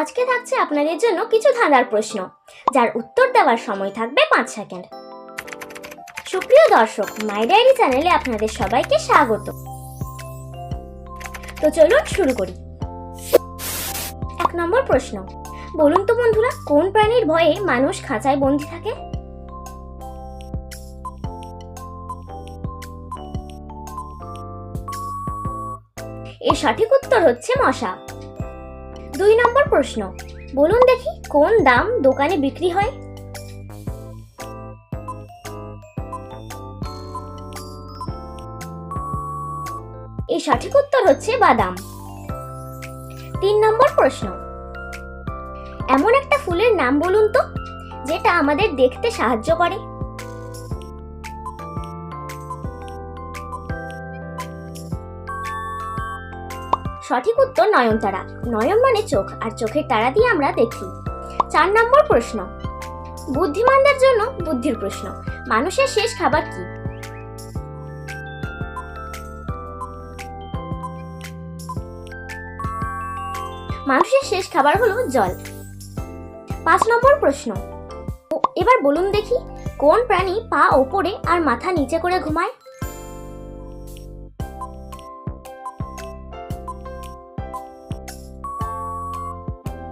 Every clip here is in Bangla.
আজকে থাকছে আপনাদের জন্য কিছু ধাঁধার প্রশ্ন, যার উত্তর দেওয়ার সময় থাকবে পাঁচ সেকেন্ড। সুপ্রিয় দর্শক, মাই ডায়েরি চ্যানেলে আপনাদের সবাইকে স্বাগত। তো চলুন শুরু করি। এক নম্বর প্রশ্ন, বলুন তো বন্ধুরা, কোন প্রাণীর ভয়ে মানুষ খাঁচায় বন্দি থাকে? এর সঠিক উত্তর হচ্ছে মশা। দুই নম্বর প্রশ্ন, বলুন দেখি কোন দাম দোকানে বিক্রি হয়? এর সঠিক উত্তর হচ্ছে বাদাম। তিন নম্বর প্রশ্ন, এমন একটা ফুলের নাম বলুন তো, যেটা আমাদের দেখতে সাহায্য করে। সঠিক উত্তর নয়নতারা। নয়ন মানে চোখ, আর চোখের তারা দিয়ে আমরা দেখি। চার নম্বর প্রশ্ন। বুদ্ধিমানদের জন্য বুদ্ধির প্রশ্ন। মানুষের শেষ খাবার কি? মানুষের শেষ খাবার হলো জল। পাঁচ নম্বর প্রশ্ন। এবার বলুন দেখি, কোন প্রাণী পা ওপরে আর মাথা নিচে করে ঘুমায়?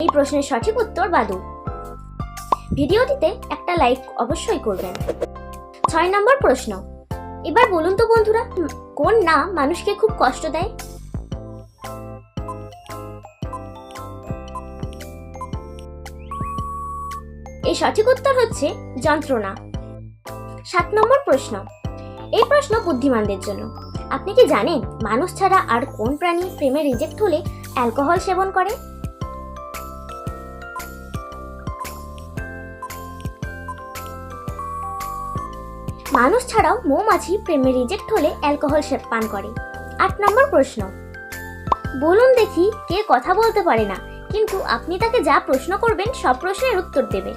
এই প্রশ্নের সঠিক উত্তর বাদুর ভিডিওটিতে একটা লাইক অবশ্যই করবেন। ছয় নম্বর প্রশ্ন, এবার বলুন তো বন্ধুরা কোন না মানুষকে খুব কষ্ট দেয়? এই সঠিক উত্তর হচ্ছে যন্ত্রণা। সাত নম্বর প্রশ্ন, এই প্রশ্ন বুদ্ধিমানদের জন্য। আপনি কি জানেন মানুষ ছাড়া আর কোন প্রাণী প্রেমে রিজেক্ট হলে অ্যালকোহল সেবন করে? মানুষ ছাড়াও মৌমাছি প্রেমে রিজেক্ট হলে অ্যালকোহল সে পান করে। আট নম্বর প্রশ্ন। বলুন দেখি কে কথা বলতে পারে না, কিন্তু আপনি তাকে যা প্রশ্ন করবেন সব প্রশ্নের উত্তর দেবে।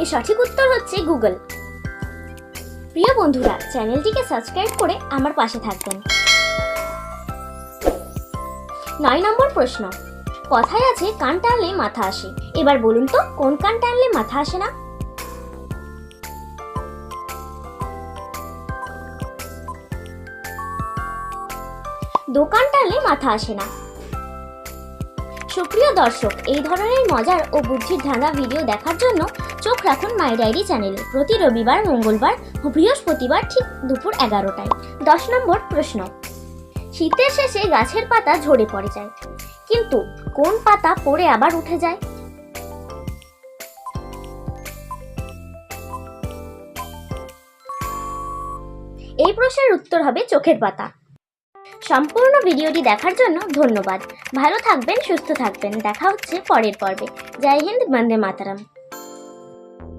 এই সঠিক উত্তর হচ্ছে গুগল। প্রিয় বন্ধুরা, চ্যানেলটিকে সাবস্ক্রাইব করে আমার পাশে থাকবেন। নয় নম্বর প্রশ্ন। কথায় আছে, কান টানলে মাথা আসে। এবার বলুন তো, কোন কান টানলে মাথা আসে না? দোকান টানলে মাথা আসে না। সুপ্রিয় দর্শক, এই ধরনের মজার ও বুদ্ধির ধাঁধা ভিডিও দেখার জন্য চোখ রাখুন মাই ডায়েরি চ্যানেলে। প্রতি রবিবার, মঙ্গলবার বৃহস্পতিবার ঠিক দুপুর এগারোটায়। দশ নম্বর প্রশ্ন। শীতের শেষে গাছের পাতা ঝরে পড়ে যায়। কিন্তু কোন পাতা পড়ে আবার উঠে যায়? এই প্রশ্নের উত্তর হবে চোখের পাতা। সম্পূর্ণ ভিডিওটি দেখার জন্য ধন্যবাদ। ভালো থাকবেন, সুস্থ থাকবেন। দেখা হচ্ছে পরের পর্বে। জয় হিন্দ, বন্দে মাতারাম।